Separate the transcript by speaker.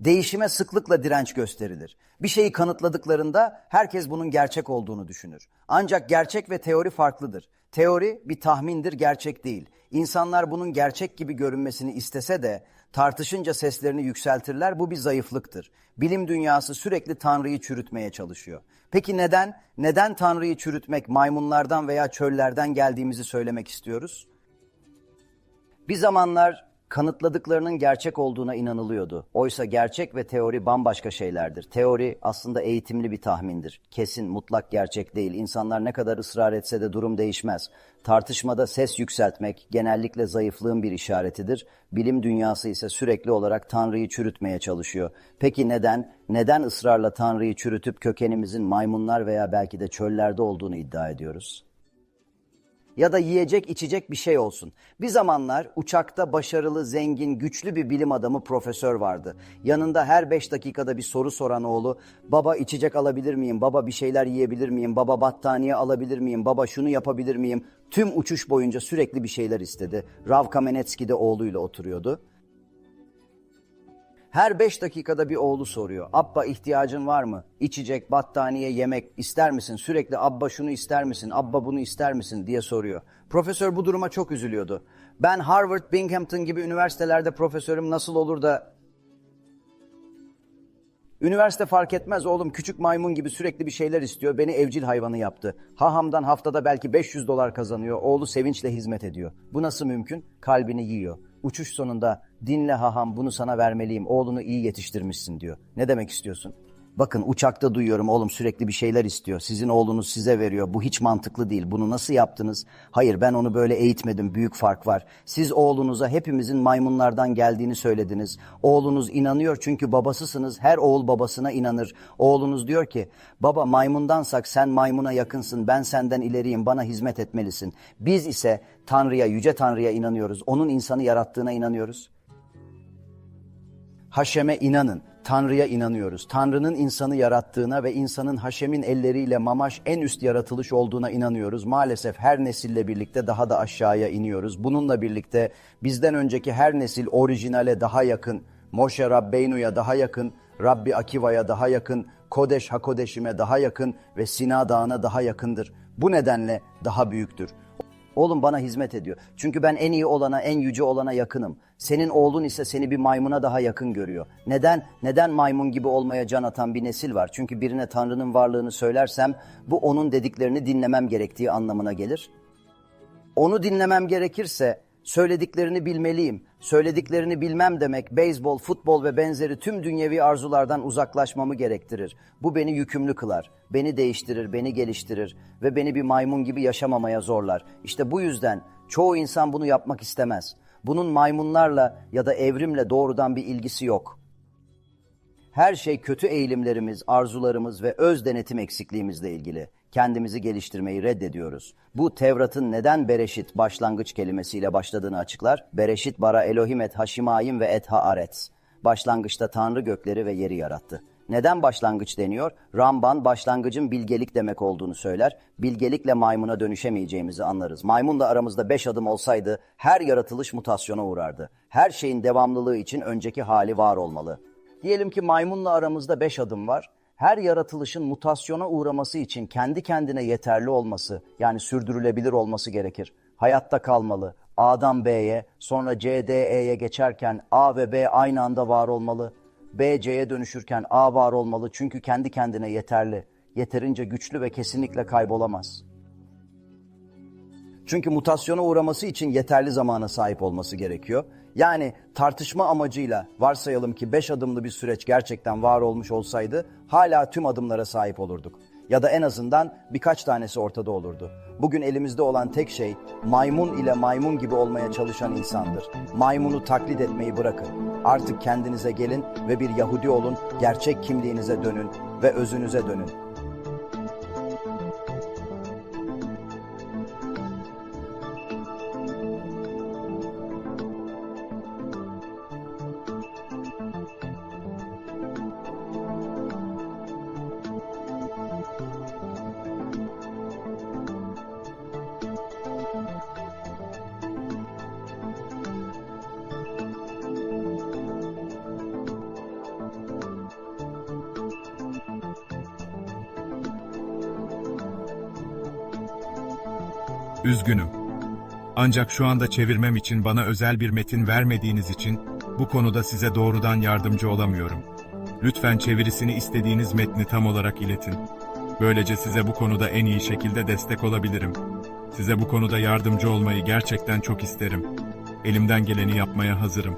Speaker 1: Değişime sıklıkla direnç gösterilir. Bir şeyi kanıtladıklarında herkes bunun gerçek olduğunu düşünür. Ancak gerçek ve teori farklıdır. Teori bir tahmindir, gerçek değil. İnsanlar bunun gerçek gibi görünmesini istese de tartışınca seslerini yükseltirler. Bu bir zayıflıktır. Bilim dünyası sürekli Tanrı'yı çürütmeye çalışıyor. Peki neden? Neden Tanrı'yı çürütmek, maymunlardan veya çöllerden geldiğimizi söylemek istiyoruz? Bir zamanlar kanıtladıklarının gerçek olduğuna inanılıyordu. Oysa gerçek ve teori bambaşka şeylerdir. Teori aslında eğitimli bir tahmindir. Kesin, mutlak gerçek değil. İnsanlar ne kadar ısrar etse de durum değişmez. Tartışmada ses yükseltmek genellikle zayıflığın bir işaretidir. Bilim dünyası ise sürekli olarak Tanrı'yı çürütmeye çalışıyor. Peki neden? Neden ısrarla Tanrı'yı çürütüp kökenimizin maymunlar veya belki de çöllerde olduğunu iddia ediyoruz? Ya da yiyecek içecek bir şey olsun. Bir zamanlar uçakta başarılı, zengin, güçlü bir bilim adamı profesör vardı. Yanında her beş dakikada bir soru soran oğlu, baba içecek alabilir miyim, baba bir şeyler yiyebilir miyim, baba battaniye alabilir miyim, baba şunu yapabilir miyim? Tüm uçuş boyunca sürekli bir şeyler istedi. Rav Kamenetsky de oğluyla oturuyordu. Her beş dakikada bir oğlu soruyor. Abba ihtiyacın var mı? İçecek, battaniye, yemek ister misin? Sürekli Abba şunu ister misin? Abba bunu ister misin? diye soruyor. Profesör bu duruma çok üzülüyordu. Ben Harvard, Binghamton gibi üniversitelerde profesörüm nasıl olur da... Üniversite fark etmez oğlum küçük maymun gibi sürekli bir şeyler istiyor. Beni evcil hayvanı yaptı. Hahamdan haftada belki 500 dolar kazanıyor. Oğlu sevinçle hizmet ediyor. Bu nasıl mümkün? Kalbini yiyor. Uçuş sonunda dinle haham bunu sana vermeliyim oğlunu iyi yetiştirmişsin diyor. Ne demek istiyorsun? Bakın uçakta duyuyorum oğlum sürekli bir şeyler istiyor. Sizin oğlunuz size veriyor. Bu hiç mantıklı değil. Bunu nasıl yaptınız? Hayır ben onu böyle eğitmedim. Büyük fark var. Siz oğlunuza hepimizin maymunlardan geldiğini söylediniz. Oğlunuz inanıyor çünkü babasısınız. Her oğul babasına inanır. Oğlunuz diyor ki baba maymundansak sen maymuna yakınsın. Ben senden ileriyim. Bana hizmet etmelisin. Biz ise Tanrı'ya, yüce Tanrı'ya inanıyoruz. Onun insanı yarattığına inanıyoruz. Haşem'e inanın. Tanrı'ya inanıyoruz. Tanrı'nın insanı yarattığına ve insanın Haşem'in elleriyle mamaş en üst yaratılış olduğuna inanıyoruz. Maalesef her nesille birlikte daha da aşağıya iniyoruz. Bununla birlikte bizden önceki her nesil orijinale daha yakın, Moşe Rabbeynu'ya daha yakın, Rabbi Akiva'ya daha yakın, Kodeş Hakodeş'ime daha yakın ve Sina Dağı'na daha yakındır. Bu nedenle daha büyüktür. Oğlum bana hizmet ediyor. Çünkü ben en iyi olana, en yüce olana yakınım. Senin oğlun ise seni bir maymuna daha yakın görüyor. Neden? Neden maymun gibi olmaya can atan bir nesil var? Çünkü birine Tanrı'nın varlığını söylersem bu onun dediklerini dinlemem gerektiği anlamına gelir. Onu dinlemem gerekirse söylediklerini bilmeliyim. Söylediklerini bilmem demek beyzbol, futbol ve benzeri tüm dünyevi arzulardan uzaklaşmamı gerektirir. Bu beni yükümlü kılar, beni değiştirir, beni geliştirir ve beni bir maymun gibi yaşamamaya zorlar. İşte bu yüzden çoğu insan bunu yapmak istemez. Bunun maymunlarla ya da evrimle doğrudan bir ilgisi yok. Her şey kötü eğilimlerimiz, arzularımız ve öz denetim eksikliğimizle ilgili. Kendimizi geliştirmeyi reddediyoruz. Bu Tevrat'ın neden Bereşit başlangıç kelimesiyle başladığını açıklar. Bereşit bara Elohim et haşimayim ve et haaretz. Başlangıçta Tanrı gökleri ve yeri yarattı. Neden başlangıç deniyor? Ramban başlangıcın bilgelik demek olduğunu söyler. Bilgelikle maymuna dönüşemeyeceğimizi anlarız. Maymunla aramızda beş adım olsaydı her yaratılış mutasyona uğrardı. Her şeyin devamlılığı için önceki hali var olmalı. Diyelim ki maymunla aramızda beş adım var. Her yaratılışın mutasyona uğraması için kendi kendine yeterli olması, yani sürdürülebilir olması gerekir. Hayatta kalmalı. A'dan B'ye, sonra C, D, E'ye geçerken A ve B aynı anda var olmalı. B, C'ye dönüşürken A var olmalı çünkü kendi kendine yeterli. Yeterince güçlü ve kesinlikle kaybolamaz. Çünkü mutasyona uğraması için yeterli zamana sahip olması gerekiyor. Yani tartışma amacıyla varsayalım ki 5 adımlı bir süreç gerçekten var olmuş olsaydı hala tüm adımlara sahip olurduk. Ya da en azından birkaç tanesi ortada olurdu. Bugün elimizde olan tek şey maymun ile maymun gibi olmaya çalışan insandır. Maymunu taklit etmeyi bırakın. Artık kendinize gelin ve bir Yahudi olun, gerçek kimliğinize dönün ve özünüze dönün.
Speaker 2: Üzgünüm. Ancak şu anda çevirmem için bana özel bir metin vermediğiniz için bu konuda size doğrudan yardımcı olamıyorum. Lütfen çevirisini istediğiniz metni tam olarak iletin. Böylece size bu konuda en iyi şekilde destek olabilirim. Size bu konuda yardımcı olmayı gerçekten çok isterim. Elimden geleni yapmaya hazırım.